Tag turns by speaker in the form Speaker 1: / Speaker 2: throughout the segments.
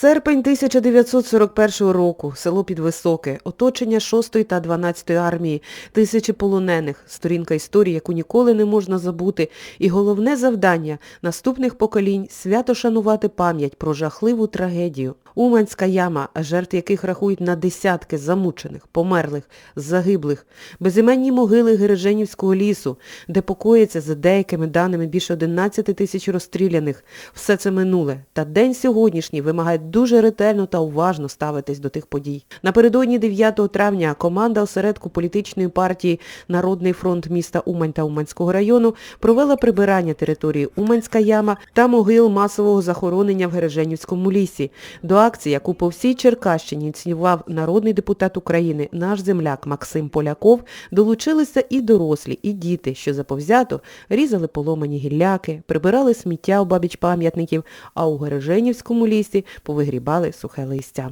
Speaker 1: Серпень 1941 року. Село Підвисоке. Оточення 6-ї та 12-ї армії. Тисячі полонених. Сторінка історії, яку ніколи не можна забути. І головне завдання наступних поколінь – свято шанувати пам'ять про жахливу трагедію. Уманська яма, жертв яких рахують на десятки замучених, померлих, загиблих. Безіменні могили Гереженівського лісу, де покоїться за деякими даними більше 11 тисяч розстріляних. Все це минуле. Та день сьогоднішній вимагає дуже ретельно та уважно ставитись до тих подій. Напередодні 9 травня команда осередку політичної партії Народний фронт міста Умань та Уманського району провела прибирання території Уманська яма та могил масового захоронення в Гереженівському лісі. До акції, яку по всій Черкащині ініціював народний депутат України, наш земляк Максим Поляков, долучилися і дорослі, і діти, що заповзято різали поломані гілляки, прибирали сміття у бабіч пам'ятників, а у Гереженівському лісі повигрібали сухе листя.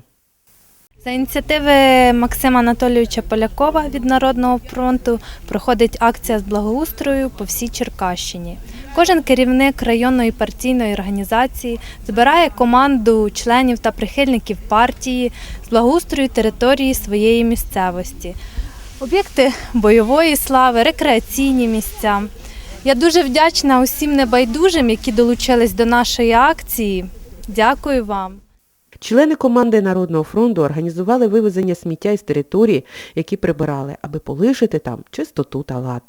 Speaker 2: За ініціативи Максима Анатолійовича Полякова від Народного фронту проходить акція з благоустрою по всій Черкащині. Кожен керівник районної партійної організації збирає команду членів та прихильників партії з благоустрою території своєї місцевості. Об'єкти бойової слави, рекреаційні місця. Я дуже вдячна усім небайдужим, які долучились до нашої акції. Дякую вам.
Speaker 1: Члени команди Народного фронту організували вивезення сміття із території, які прибирали, аби полишити там чистоту та лад.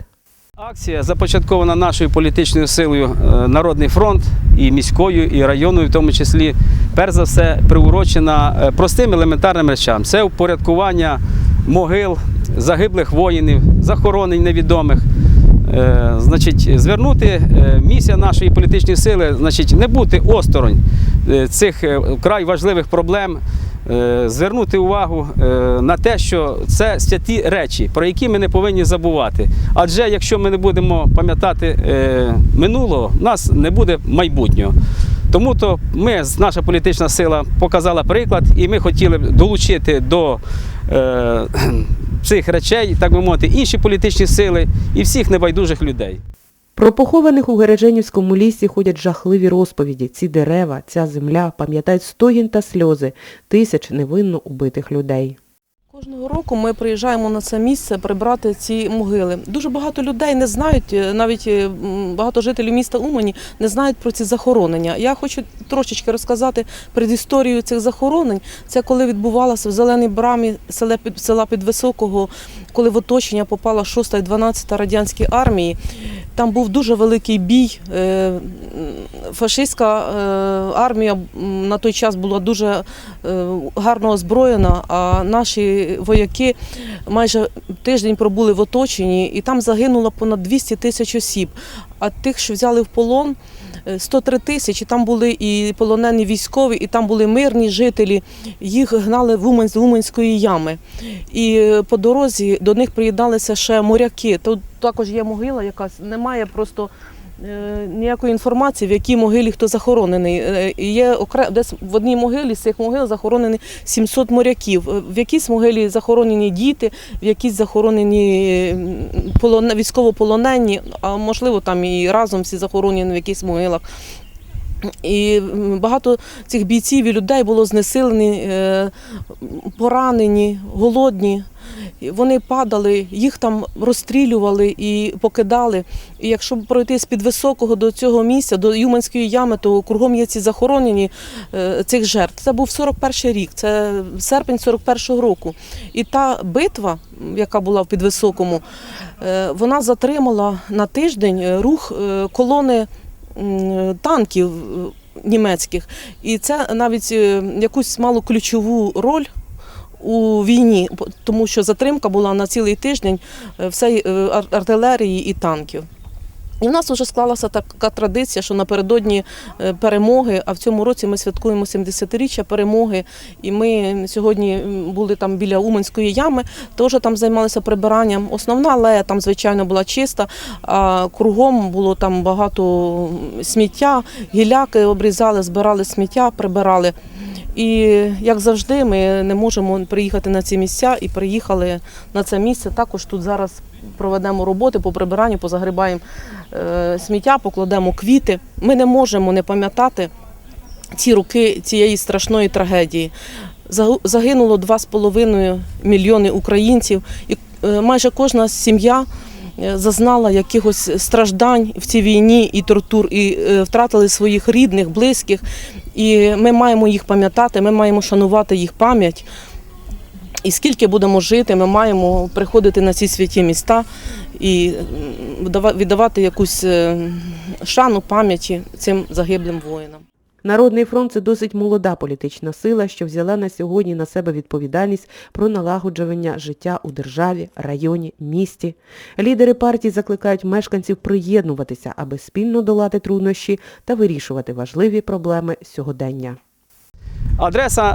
Speaker 3: Акція започаткована нашою політичною силою е, Народний фронт і міською, і районною, в тому числі, перш за все, приурочена е, простим елементарним речам. Це упорядкування могил загиблих воїнів, захоронень невідомих. Е, Значить, звернути е, місія нашої політичної сили, значить, не бути осторонь е, цих вкрай важливих проблем, звернути увагу на те, що це святі речі, про які ми не повинні забувати. Адже якщо ми не будемо пам'ятати минулого, в нас не буде майбутнього. Тому то ми, наша політична сила, показала приклад, і ми хотіли б долучити до цих речей, так би мовити, інші політичні сили і всіх небайдужих людей.
Speaker 1: Про похованих у Гереженівському лісі ходять жахливі розповіді. Ці дерева, ця земля пам'ятають стогін та сльози тисяч невинно убитих людей.
Speaker 4: Кожного року ми приїжджаємо на це місце прибрати ці могили. Дуже багато людей не знають, е, навіть е, багато жителів міста Умані не знають про ці захоронення. Я хочу трошечки розказати предісторію цих захоронень. Це коли відбувалося в зеленій брамі села Під- села Підвисокого, коли в оточення попала 6 і 12 радянські армії. Там був дуже великий бій. Е, Фашистська е, армія на той час була дуже е, гарно озброєна, а наші вояки майже тиждень пробули в оточенні, і там загинуло понад 200 тисяч осіб. А тих, що взяли в полон, е, 103 тисячі. Там були і полонені військові, і там були мирні жителі. Їх гнали в Умань з Уманської ями. І по дорозі до них приєдналися ще моряки. Тут також є могила, якась немає просто. е, Ніякої інформації, в якій могилі хто захоронений. Е, Є окре- десь в одній могилі з цих могил захоронені 700 моряків. Е, В якійсь могилі захоронені діти, в якійсь захоронені м, полоне- військовополонені, а можливо там і разом всі захоронені в якихось могилах. І багато цих бійців і людей було знесилені, е, поранені, голодні. Вони падали, їх там розстрілювали і покидали. І якщо пройти з під високого до цього місця, до Юманської ями, то кругом є ці захоронені е, цих жертв. Це був 41 рік, це серпень 41-го року. І та битва, яка була в підвисокому, е, вона затримала на тиждень рух колони танків е, німецьких. І це навіть е, якусь мало ключову роль. У війні, тому що затримка була на цілий тиждень е, всієї ар- артилерії і танків. І в нас вже склалася така традиція, що напередодні е, перемоги, а в цьому році ми святкуємо 70-річчя перемоги. І ми сьогодні були там біля Уманської ями, теж там займалися прибиранням. Основна алея там, звичайно, була чиста, а кругом було там багато сміття, гіляки обрізали, збирали сміття, прибирали. І як завжди, ми не можемо приїхати на ці місця і приїхали на це місце. Також тут зараз проведемо роботи по прибиранню, позагрібаємо е, сміття, покладемо квіти. Ми не можемо не пам'ятати ці роки цієї страшної трагедії. Загинуло 2,5 мільйони українців, і е, майже кожна сім'я е, зазнала якихось страждань в цій війні і тортур, і втратили своїх рідних, близьких. І ми маємо їх пам'ятати, ми маємо шанувати їх пам'ять. І скільки будемо жити, ми маємо приходити на ці святі міста і віддавати якусь е, шану пам'яті цим загиблим воїнам.
Speaker 1: Народний фронт – це досить молода політична сила, що взяла на сьогодні на себе відповідальність про налагоджування життя у державі, районі, місті. Лідери партії закликають мешканців приєднуватися, аби спільно долати труднощі та вирішувати важливі проблеми сьогодення.
Speaker 3: Адреса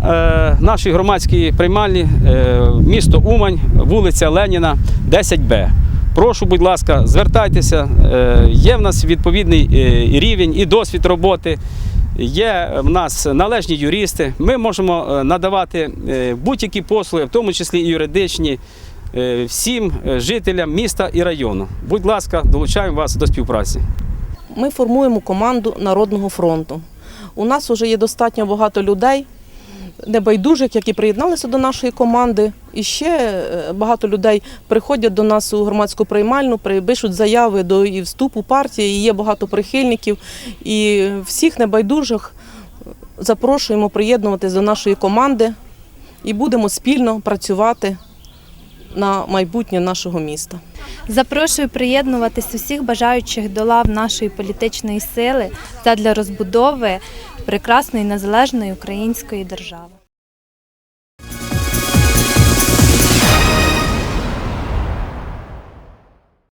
Speaker 3: е, нашої громадської приймальні е, місто Умань, вулиця Леніна, 10Б. Прошу, будь ласка, звертайтеся. Е, є в нас відповідний е, рівень і досвід роботи. Є в нас належні юристи. Ми можемо е, надавати е, будь-які послуги, в тому числі і юридичні, е, всім жителям міста і району. Будь ласка, долучаємо вас до співпраці.
Speaker 4: Ми формуємо команду Народного фронту. У нас вже є достатньо багато людей, небайдужих, які приєдналися до нашої команди. І ще е, багато людей приходять до нас у громадську приймальну, при- пишуть заяви до і вступу партії. І є багато прихильників. І всіх небайдужих запрошуємо приєднуватись до нашої команди і будемо спільно працювати на майбутнє нашого міста.
Speaker 2: Запрошую приєднуватись усіх бажаючих до лав нашої політичної сили та для розбудови прекрасної незалежної української держави.